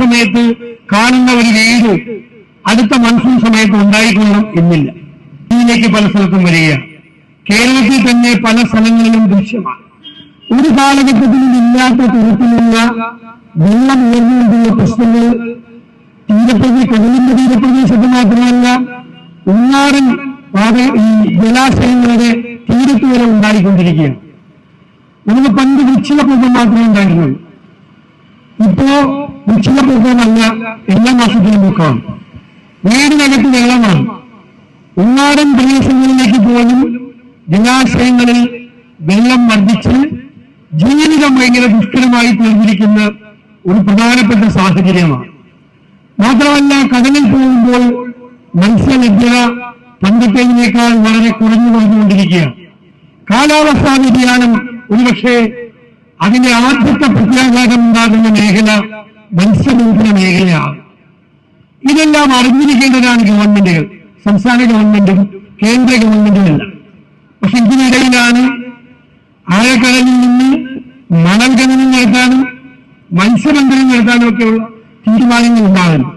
സമയത്ത് കാണുന്ന ഒരു വീട് അടുത്ത മൺസൂൺ സമയത്ത് ഉണ്ടായിക്കൊള്ളണം എന്നില്ല. ഇതിലേക്ക് പല സ്ഥലത്തും വരികയാണ് കേരളത്തിൽ തന്നെ പല സ്ഥലങ്ങളിലും ദൃശ്യമാണ്. ഒരു കാലഘട്ടത്തിലും ഇല്ലാത്ത തരത്തിലുള്ള വെള്ളം ഉയർന്നുകൊണ്ടുള്ള പ്രശ്നങ്ങൾ തീരപ്രദേശ കടലിന്റെ തീരപ്രദേശത്ത് മാത്രമല്ല ഉള്ളാടൻ ഈ ജലാശയങ്ങളുടെ തീരത്ത് വരെ ഉണ്ടായിക്കൊണ്ടിരിക്കുകയാണ്. നമുക്ക് പണ്ട് വൃക്ഷണപ്പൊക്കം മാത്രമേ ഉണ്ടായിരുന്നുള്ളൂ. ഇപ്പോ വൃക്ഷണപ്പൊക്കമല്ല എല്ലാ മാസത്തിലും പൊക്കമാണ് വീടിനകത്ത് വെള്ളമാണ്. ഉള്ളാടൻ പ്രദേശങ്ങളിലേക്ക് പോലും ജലാശയങ്ങളിൽ വെള്ളം വർദ്ധിച്ച് ജീവിതം ഭയങ്കര ദുഷ്കരമായി തീർന്നിരിക്കുന്ന ഒരു പ്രധാനപ്പെട്ട സാഹചര്യമാണ്. മാത്രമല്ല കടലിൽ പോകുമ്പോൾ മത്സ്യലഭ്യത പണ്ടത്തേതിനേക്കാൾ വളരെ കുറഞ്ഞു കുറഞ്ഞുകൊണ്ടിരിക്കുകയാണ് കാലാവസ്ഥാ വ്യതിയാനം ഒരുപക്ഷെ അതിന്റെ ആദ്യത്തെ പ്രത്യാഘാതം ഉണ്ടാകുന്ന മേഖല മത്സ്യബന്ധന മേഖലയാണ് ഇതെല്ലാം അറിഞ്ഞിരിക്കേണ്ടതാണ് ഗവൺമെന്റുകൾ സംസ്ഥാന ഗവൺമെന്റും കേന്ദ്ര ഗവൺമെന്റും ഗവൺമെന്റുമെല്ലാം പക്ഷെ ഇതിനിടയിലാണ് ആഴക്കടലിൽ നിന്ന് മണൽ ഖനനം നടത്താനും മത്സ്യബന്ധനം നടത്താനും ഒക്കെയുള്ള തീരുമാനങ്ങൾ ഉണ്ടാകുന്നു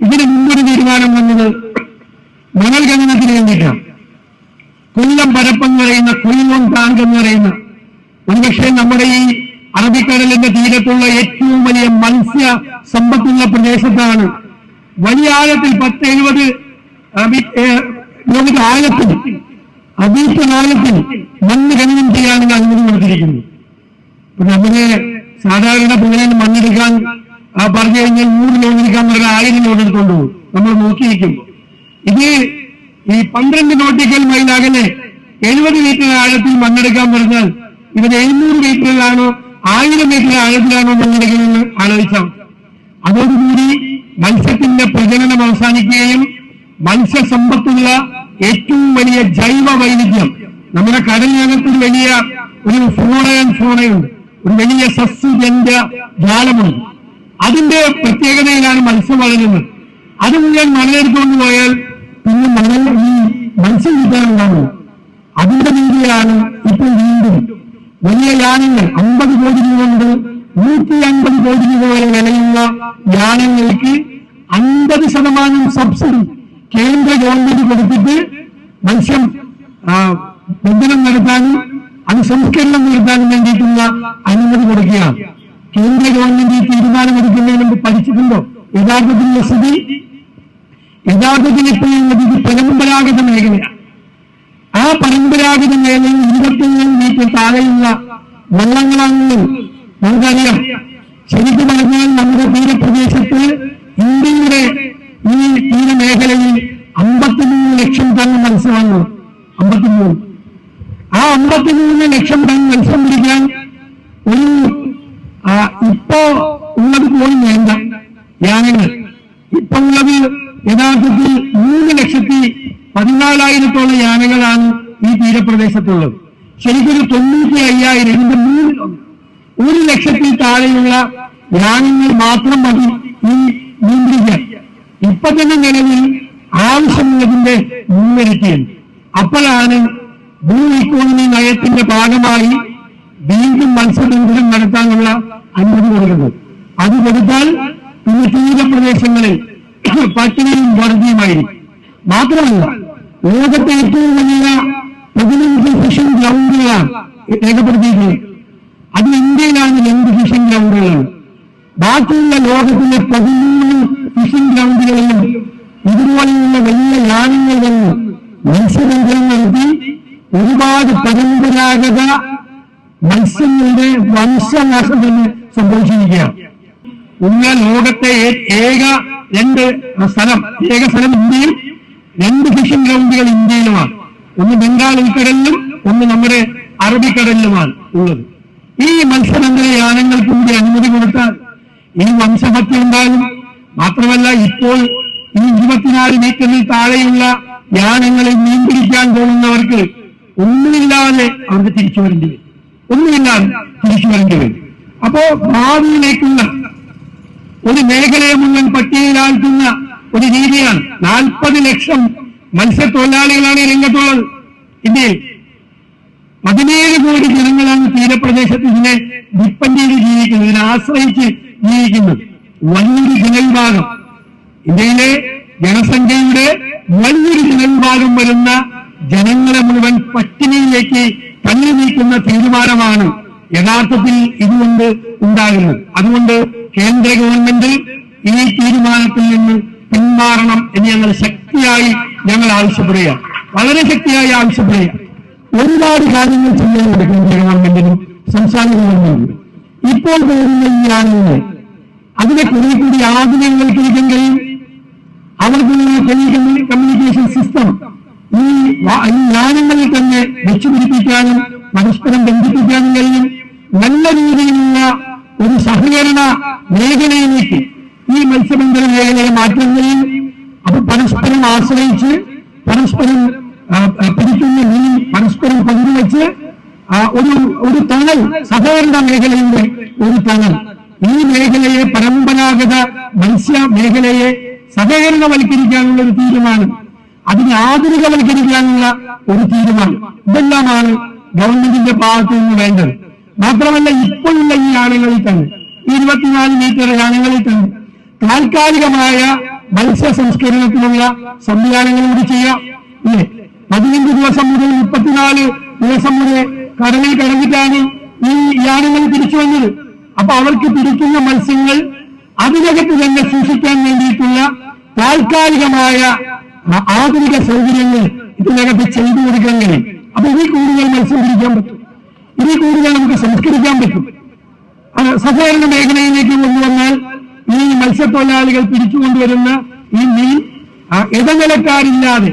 ഇതിന് മുമ്പൊരു തീരുമാനം വന്നത് മണൽ ഖനനത്തിന് വേണ്ടിയിട്ടാണ്. കൊല്ലം പരപ്പം എന്ന് പറയുന്ന കൊല്ലം ടാങ്ക് എന്ന് പറയുന്ന ഒരുപക്ഷെ നമ്മുടെ ഈ അറബിക്കടലിന്റെ തീരത്തുള്ള ഏറ്റവും വലിയ മത്സ്യ സമ്പത്തുള്ള പ്രദേശത്താണ്. വലിയ ആഴത്തിൽ പത്ത് എഴുപത് കിലോമീറ്റർ ആഴത്തിൽ അതീത്ത മണ്ണ് ഖനനം ചെയ്യാനുള്ള അനുമതി കൊടുത്തിരിക്കുന്നു. നമ്മുടെ സാധാരണ പുഴയിൽ മണ്ണെടുക്കാൻ ആ പറഞ്ഞു കഴിഞ്ഞാൽ നൂറ് ലോൺ എടുക്കാൻ ആയിരം ലോൺ കൊണ്ടുപോകും പോകും. നമ്മൾ നോക്കിയിരിക്കുമ്പോൾ ഇത് ഈ പന്ത്രണ്ട് നോട്ടിക്കൽ മൈൽ എഴുപത് മീറ്റർ ആഴത്തിൽ മണ്ണെടുക്കാൻ പറഞ്ഞാൽ ഇവർ എഴുന്നൂറ് മീറ്ററിലാണോ ആയിരം മീറ്റർ ആഴത്തിലാണോ മണ്ണെടുക്കുന്നതെന്ന് ആലോചിച്ചാൽ മതി. അതോടുകൂടി മത്സ്യത്തിന്റെ പ്രജനനം അവസാനിക്കുകയും മത്സ്യസമ്പത്തുള്ള ഏറ്റവും വലിയ ജൈവ വൈവിധ്യം. നമ്മുടെ കടലിനകത്ത് ഒരു വലിയ ഒരു ഫ്ലോറ ഫോണയുണ്ട്. ഒരു വലിയ സസ്യജന്യ ജാലമുണ്ട് അതിന്റെ പ്രത്യേകതയിലാണ് മത്സ്യം വളരുന്നത്. അത് മുഴുവൻ മണലെടുത്തുകൊണ്ട് പോയാൽ പിന്നെ മണൽ ഈ മത്സ്യം കിട്ടാനുണ്ടാവുന്നത് അതിന്റെ രീതിയിലാണ് ഇപ്പോൾ വീണ്ടും വലിയ യാനങ്ങൾ അമ്പത് കോടി രൂപ മുതൽ നൂറ്റി അൻപത് കോടി രൂപ വരെ വിലയുള്ള യാനങ്ങൾക്ക് അൻപത് ശതമാനം സബ്സിഡി കേന്ദ്ര ഗവൺമെന്റ് കൊടുത്തിട്ട് മത്സ്യം ബന്ധനം നടത്താനും അത് സംസ്കരണം നടത്താനും വേണ്ടിയിട്ടുള്ള അനുമതി കൊടുക്കുകയാണ്. കേന്ദ്ര ഗവൺമെന്റ് ഈ തീരുമാനമെടുക്കുന്നതിന് മുമ്പ് പഠിച്ചിട്ടുണ്ടോ? യഥാർത്ഥത്തിലുള്ള സ്ഥിതി യഥാർത്ഥത്തിൽ ഇപ്പോഴുള്ളത് ഇത് പരമ്പരാഗത മേഖലയാണ്. പരമ്പരാഗത മേഖലയിൽ ഇരുപത്തിയേഴ് മീറ്റർ താഴെയുള്ള വെള്ളങ്ങളാണെന്നും നമുക്കറിയാം. ശരിക്കും പറഞ്ഞാൽ നമ്മുടെ തീരപ്രദേശത്ത് ഇന്ത്യയുടെ ഈ തീരമേഖലയിൽ അമ്പത്തിമൂന്ന് ലക്ഷം ടൺ മത്സ്യമാണ്. അമ്പത്തിമൂന്ന്. ആ അമ്പത്തിമൂന്ന് ലക്ഷം ടൺ മത്സ്യം പിടിക്കാൻ ഒരു ആ, ഇപ്പോ ഉള്ളത് പോലും വേണ്ട യാനങ്ങൾ ഇപ്പൊ ഉള്ളത് യഥാർത്ഥത്തിൽ മൂന്ന് ലക്ഷത്തി പതിനാലായിരത്തോളം യാനകളാണ് ഈ തീരപ്രദേശത്തുള്ളത്. ശരിക്കൊരു തൊണ്ണൂറ്റി അയ്യായിരം ഇതിന്റെ മൂന്നിലൊന്ന് ഒരു ലക്ഷത്തിൽ താഴെയുള്ള യാനങ്ങൾ മാത്രം മതി ഈ നിയന്ത്രിക്കാൻ. ഇപ്പൊ തന്നെ നിലവിൽ ആവശ്യമുള്ളതിന്റെ മുൻവരുത്തിയത് അപ്പോഴാണ് ഭൂ ഇക്കോണമി നയത്തിന്റെ ഭാഗമായി വീണ്ടും മത്സ്യബന്ധനം നടത്താനുള്ള അനുമതി കൊടുക്കുന്നത്. അത് കൊടുത്താൽ പിന്നെ തീരപ്രദേശങ്ങളിൽ പട്ടിണിയും വറുതിയുമായിരിക്കും. മാത്രമല്ല ലോകത്തെ ഏറ്റവും വലിയ പതിനഞ്ച് ഫിഷൻ ഗ്രൗണ്ടുകളാണ് രേഖപ്പെടുത്തിയിട്ടുള്ളത് അത് ഇന്ത്യയിലാണ് രണ്ട് ഫിഷൻ ഗ്രൗണ്ടുകളാണ്. ബാക്കിയുള്ള ലോകത്തിലെ പതിമൂന്ന് ഫിഷിംഗ് ഗ്രൗണ്ടുകളിലും ഇതുപോലെയുള്ള വലിയ യാനങ്ങൾ വന്ന് മത്സ്യബന്ധനം നടത്തി ഒരുപാട് പരമ്പരാഗത മത്സ്യങ്ങളുടെ വംശനാശം തന്നെ സംഭവിച്ചിരിക്കുകയാണ്. ഇന്ന് ലോകത്തെ ഏക രണ്ട് സ്ഥലം ഏക സ്ഥലം ഇന്ത്യയിൽ രണ്ട് ഫിഷിംഗ് ഗ്രൗണ്ടുകൾ ഇന്ത്യയിലുമാണ്. ഒന്ന് ബംഗാൾ ഉൾക്കടലിലും ഒന്ന് നമ്മുടെ അറബിക്കടലിലുമാണ് ഉള്ളത്. ഈ മത്സ്യബന്ധന യാനങ്ങൾക്ക് കൂടി അനുമതി കൊടുത്താൽ ഈ വംശഹത്യ ഉണ്ടാകും. മാത്രമല്ല ഇപ്പോൾ ഈ ഇരുപത്തിനാല് മീറ്ററിൽ താഴെയുള്ള യാനങ്ങളിൽ മീൻ പോകുന്നവർക്ക് ഒന്നുമില്ലാതെ അവർക്ക് തിരിച്ചു വരേണ്ടി വരും. ഒന്നുമില്ലാതെ തിരിച്ചു വരേണ്ടി വരും. അപ്പോ ഭാവിയിലേക്കുള്ള ഒരു മേഖലയെ മുഴുവൻ പട്ടികയിലാഴ്ത്തുന്ന ഒരു രീതിയാണ്. നാൽപ്പത് ലക്ഷം മത്സ്യത്തൊഴിലാളികളാണ് രംഗത്തുള്ളത്. ഇന്ത്യയിൽ പതിനേഴ് കോടി ജനങ്ങളാണ് തീരപ്രദേശത്ത് ഇതിനെ ഡിപ്പെൻഡ് ചെയ്ത് ജീവിക്കുന്നത് ഇതിനെ ആശ്രയിച്ച് ജീവിക്കുന്നത്. വലിയൊരു ജനവിഭാഗം. ഇന്ത്യയിലെ ജനസംഖ്യയുടെ വലിയൊരു ജനവിഭാഗം വരുന്ന ജനങ്ങളെ മുഴുവൻ പട്ടിണിയിലേക്ക് തള്ളി നീക്കുന്ന തീരുമാനമാണ് യഥാർത്ഥത്തിൽ ഇതുകൊണ്ട് ഉണ്ടാകുന്നത്. അതുകൊണ്ട് കേന്ദ്ര ഗവൺമെന്റ് ഈ തീരുമാനത്തിൽ നിന്ന് പിന്മാറണം എന്ന് ഞങ്ങൾ ശക്തിയായി ഞങ്ങൾ ആവശ്യപ്പെടുക വളരെ ശക്തിയായി ആവശ്യപ്പെടുക ഒരുപാട് കാര്യങ്ങൾ ചെയ്യാനുണ്ട് കേന്ദ്ര ഗവൺമെന്റിനും സംസ്ഥാന ഗവൺമെന്റിനും ഇപ്പോൾ പോകുന്ന ഈ ആളുകളെ അതിനെ കുറെ കൂടി ആധുനികവൽക്കരിക്കാൻ കഴിയും. അവർക്ക് കമ്മ്യൂണിക്കേഷൻ സിസ്റ്റം ഈ ഞാനങ്ങളിൽ തന്നെ വെച്ചുപിടിപ്പിക്കാനും പരസ്പരം ബന്ധിപ്പിക്കാനും കഴിയും. നല്ല രീതിയിലുള്ള ഒരു സഹകരണ മേഖലയിലേക്ക് ഈ മത്സ്യബന്ധന മേഖലയെ മാറ്റുകയും അത് പരസ്പരം ആശ്രയിച്ച് പരസ്പരം പിടിക്കുന്ന മീൻ പരസ്പരം പങ്കുവച്ച് ഒരു ഒരു തണൽ സഹകരണ മേഖലയുടെ ഒരു തണൽ. ഈ മേഖലയെ പരമ്പരാഗത മത്സ്യ മേഖലയെ സഹകരണവൽക്കരിക്കാനുള്ള ഒരു തീരുമാനം. അതിനെ ആധുനികവൽക്കരിക്കാനുള്ള ഒരു തീരുമാനം. ഇതെല്ലാമാണ് ഗവൺമെന്റിന്റെ ഭാഗത്തു നിന്ന് വേണ്ടത്. മാത്രമല്ല ഇപ്പോഴുള്ള ഈ യാനങ്ങളിൽ തന്നെ ഇരുപത്തിനാല് മീറ്റർ തന്നെ താൽക്കാലികമായ മത്സ്യ സംസ്കരണത്തിനുള്ള സംവിധാനങ്ങൾ കൂടി ചെയ്യാം. ഇല്ലേ പതിനഞ്ച് ദിവസം മുതൽ മുപ്പത്തിനാല് ദിവസം മുതൽ കടലിൽ കിടന്നിട്ടാണ് ഈ യാനങ്ങൾ തിരിച്ചു വന്നത്. അപ്പൊ അവർക്ക് പിടിക്കുന്ന മത്സ്യങ്ങൾ അതിനകത്ത് തന്നെ സൂക്ഷിക്കാൻ വേണ്ടിയിട്ടുള്ള താൽക്കാലികമായ ആധുനിക സൗകര്യങ്ങൾ ഇതിനകത്ത് ചെയ്തു കൊടുക്കാൻ കഴിയും അപ്പൊ ഇതിൽ കൂടുതൽ മത്സ്യം പിടിക്കാൻ പറ്റും. ഇതിൽ കൂടുതൽ നമുക്ക് സംസ്കരിക്കാൻ പറ്റും. സഹകരണ മേഖലയിലേക്ക് കൊണ്ടുവന്നാൽ ഈ മത്സ്യത്തൊഴിലാളികൾ പിടിച്ചുകൊണ്ടുവരുന്ന ഈ മീൻ ഇടനിലക്കാരില്ലാതെ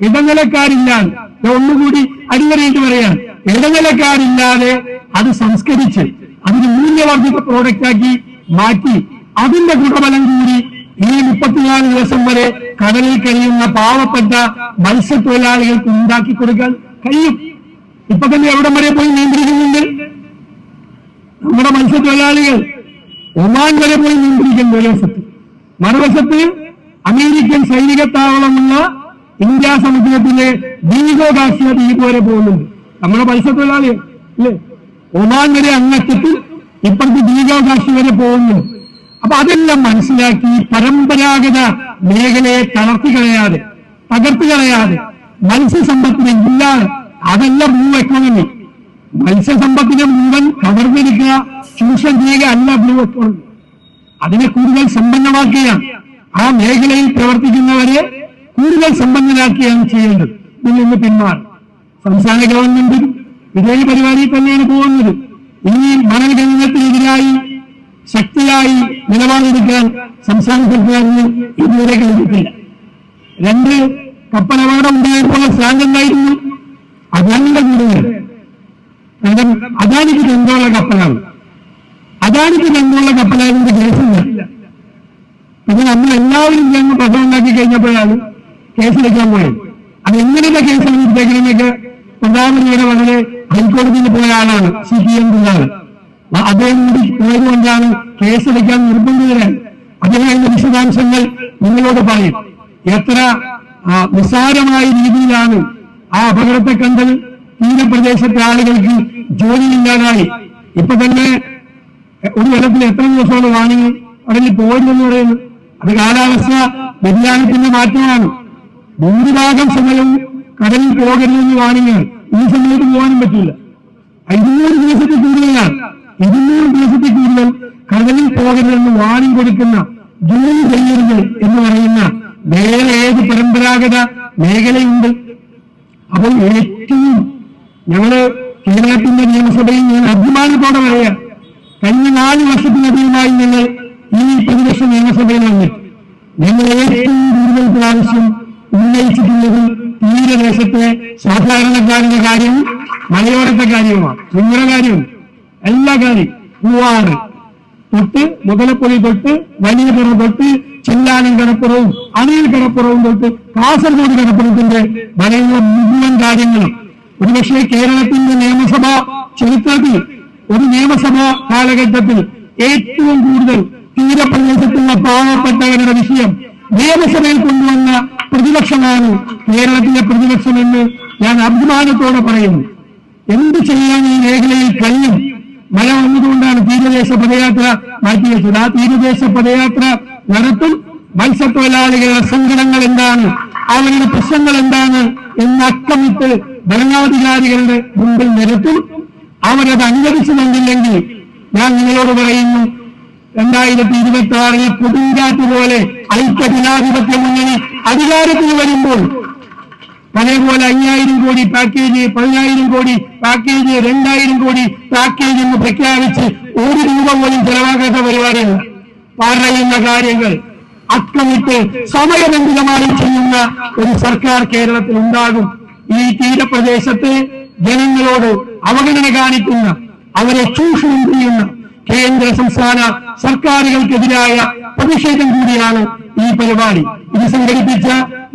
ഇടനിലക്കാരില്ലാതെ ഒന്നുകൂടി അടിവരയിട്ട് പറയാൻ ഇടനിലക്കാരില്ലാതെ അത് സംസ്കരിച്ച് അതിന് മൂല്യവർദ്ധിത പ്രോഡക്റ്റ് ആക്കി മാറ്റി അതിന്റെ ഗുണഫലം കൂടി ഈ മുപ്പത്തിനാല് ദിവസം വരെ കടലിൽ കഴിയുന്ന പാവപ്പെട്ട മത്സ്യത്തൊഴിലാളികൾക്ക് ഉണ്ടാക്കി കൊടുക്കാൻ കഴിയും. ഇപ്പൊ തന്നെ എവിടം വരെ പോയി നിയന്ത്രിക്കുന്നുണ്ട് നമ്മുടെ മത്സ്യത്തൊഴിലാളികൾ ഒമാൻ വരെ പോയി നിയന്ത്രിക്കുന്നു ഒരു വശത്ത് മറുവശത്ത് അമേരിക്കൻ സൈനിക താവളമുള്ള ഇന്ത്യ സമുദ്രത്തിലെ ദീപോ കാശ്യ ദ്വീപ് വരെ പോകുന്നുണ്ട്. നമ്മുടെ മത്സ്യത്തൊഴിലാളികൾ അല്ലേ? ഒമാൻ വരെ അങ്ങറ്റത്ത് ഇപ്പോഴത്തെ ദീപോ കാശ്യ വരെ പോകുന്നു അപ്പൊ അതെല്ലാം മനസ്സിലാക്കി പരമ്പരാഗത മേഖലയെ തളർത്തി കളയാതെ തകർത്തി കളയാതെ മത്സ്യസമ്പത്തിനെ ഇല്ലാതെ അതല്ല ബ്ലൂ എക്കോണമി മത്സ്യസമ്പത്തിനെ മുഴുവൻ കവർന്നെടുക്കുക ചൂഷണം ചെയ്യുക അല്ല ബ്ലൂ എക്കോണമി അതിനെ കൂടുതൽ സമ്പന്നമാക്കുകയാണ്. ആ മേഖലയിൽ പ്രവർത്തിക്കുന്നവരെ കൂടുതൽ സമ്പന്നരാക്കുകയാണ് ചെയ്യേണ്ടത്. ഇതിൽ നിന്ന് പിന്മാറി. സംസ്ഥാന ഗവൺമെന്റും ഇതേ പരിപാടിയിൽ തന്നെയാണ് പോകുന്നത്. ഇനി മണൽ ശക്തിയായി നിലപാടെടുക്കാൻ സംസ്ഥാന സർക്കാരിന് ഇതുവരെ കഴിഞ്ഞിട്ടില്ല. രണ്ട് കപ്പലപാടം ഉണ്ടായപ്പോൾ സ്റ്റാൻഡ് എന്തായിരുന്നു? അദാനിയുടെ കൂടുതൽ കാരണം അദാനിക്ക് ബന്ധമുള്ള കപ്പലാണ്. അദാനിക്ക് ബന്ധമുള്ള കപ്പലായതിന്റെ കേസില്ല. പിന്നെ നമ്മൾ എല്ലാവരും ചേർന്ന് പ്രശ്നം ഉണ്ടാക്കി കഴിഞ്ഞപ്പോഴാണ് കേസിലെടുക്കാൻ പോയത്. അത് എങ്ങനെയുള്ള കേസാണ് എടുത്തേക്കണമെന്നൊക്കെ പ്രധാനമന്ത്രിയുടെ വളരെ ഹൈക്കോടതിയിൽ പോയ ആളാണ് സി പി എം പിള്ളാണ് അദ്ദേഹം കൂടി പോയതുകൊണ്ടാണ് കേസെടുക്കാൻ നിർബന്ധിതരായി അദ്ദേഹം വിശദാംശങ്ങൾ നിങ്ങളോട് പറയും. എത്ര നിസ്സാരമായ രീതിയിലാണ് ആ അപകടത്തെ കണ്ടത് തീരപ്രദേശത്തെ ആളുകൾക്ക് ജോലിയില്ലാതായി ഇപ്പൊ തന്നെ ഒരു വെള്ളത്തിൽ എത്ര ദിവസമാണ് വാങ്ങി കടലിൽ പോരുമെന്ന് പറയുന്നത്. അത് കാലാവസ്ഥ വ്യതിയാനത്തിന്റെ മാറ്റമാണ്. ഭൂരിഭാഗം സമയവും കടലിൽ പോകരുതെന്ന് വാണിങ്ങൾ ഈ സമയത്ത് പോകാനും പറ്റില്ല. ഇരുന്നൂറ് ദിവസത്തിൽ കൂടുതലാണ്. ഇരുന്നൂറ് ദിവസത്തിൽ കൂടുതൽ കടലിൽ പോകരുതെന്ന് വാണിംഗ് കൊടുക്കുന്ന ജോലി ചെയ്യരുത് എന്ന് പറയുന്ന വേറെ ഏത് പരമ്പരാഗത മേഖലയുണ്ട്. അപ്പോൾ ഏറ്റവും ഞങ്ങൾ കേരളത്തിന്റെ നിയമസഭയിൽ ഞാൻ അഭിമാനത്തോടെ പറയാം. കഴിഞ്ഞ നാല് വർഷത്തിലധികമായി ഞങ്ങൾ ഈ പ്രതിപക്ഷ നിയമസഭയിൽ വന്ന്. ഞങ്ങൾ ഏറ്റവും കൂടുതൽ പ്രാവശ്യം ഉന്നയിച്ചിട്ടുള്ളത് തീരദേശത്തെ സാധാരണക്കാരുടെ കാര്യവും മലയോരത്തെ കാര്യവുമാണ്. നിങ്ങളുടെ കാര്യവും എല്ലാ കാര്യം പൂവാറ് തൊട്ട് മുതലപ്പൊഴി തൊട്ട് വലിയ പുറം തൊട്ട് ചെല്ലാനം കടപ്പുറവും അണിയൽ കടപ്പുറവും തൊട്ട് കാസർഗോഡ് കടപ്പുറത്തിന്റെ വലയുള്ള മുഴുവൻ കാര്യങ്ങളും ഒരുപക്ഷെ കേരളത്തിന്റെ നിയമസഭ ചരിത്രത്തിൽ ഒരു നിയമസഭാ കാലഘട്ടത്തിൽ ഏറ്റവും കൂടുതൽ തീരപ്രദേശത്തുള്ള പാവപ്പെട്ടവരുടെ വിഷയം നിയമസഭയിൽ കൊണ്ടുവന്ന പ്രതിപക്ഷമാണ് കേരളത്തിലെ പ്രതിപക്ഷമെന്ന് ഞാൻ അഭിമാനത്തോടെ പറയുന്നു. എന്ത് ചെയ്യാൻ ഈ മേഖലയിൽ കഴിയും? മഴ വന്നതുകൊണ്ടാണ് തീരദേശ പദയാത്ര മാറ്റിവെച്ചത്. ആ തീരദേശ പദയാത്ര നടത്തും മത്സ്യത്തൊഴിലാളികളുടെ സങ്കടങ്ങൾ എന്താണ്? അവരുടെ പ്രശ്നങ്ങൾ എന്താണ്? എന്ന് അക്കമിട്ട് ഭരണാധികാരികളുടെ മുമ്പിൽ നിരത്തും അവരത് അനുവദിച്ചു തന്നില്ലെങ്കിൽ ഞാൻ നിങ്ങളോട് പറയുന്നു രണ്ടായിരത്തി ഇരുപത്തി ആറിൽ കൊടുങ്കാറ്റ് പോലെ ഐക്യജനാധിപത്യ മുന്നണി അധികാരത്തിൽ വരുമ്പോൾ അതേപോലെ അയ്യായിരം കോടി പാക്കേജ് പതിനായിരം കോടി പാക്കേജ് രണ്ടായിരം കോടി പാക്കേജ് എന്ന് പ്രഖ്യാപിച്ച് ഒരു രൂപ പോലും ചെലവാക്കാത്ത പരിപാടിയാണ് പറയുന്ന കാര്യങ്ങൾ അക്കമിട്ട് സമയബന്ധിതമായി ചെയ്യുന്ന ഒരു സർക്കാർ കേരളത്തിൽ ഉണ്ടാകും. ഈ തീരപ്രദേശത്തെ ജനങ്ങളോട് അവഗണന കാണിക്കുന്ന അവരെ ചൂഷണം ചെയ്യുന്ന കേന്ദ്ര സംസ്ഥാന സർക്കാരുകൾക്കെതിരായ പ്രതിഷേധം കൂടിയാണ് ഈ പരിപാടി. ഇത് സംഘടിപ്പിച്ച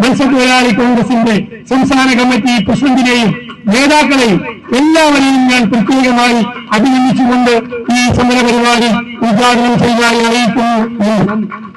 മത്സ്യത്തൊഴിലാളി കോൺഗ്രസിന്റെ സംസ്ഥാന കമ്മിറ്റി പ്രസിഡന്റിനെയും നേതാക്കളെയും എല്ലാവരെയും ഞാൻ പ്രത്യേകമായി അഭിനന്ദിച്ചുകൊണ്ട് ഈ സമര പരിപാടി ഉദ്ഘാടനം ചെയ്യാൻ അറിയിക്കുന്നു.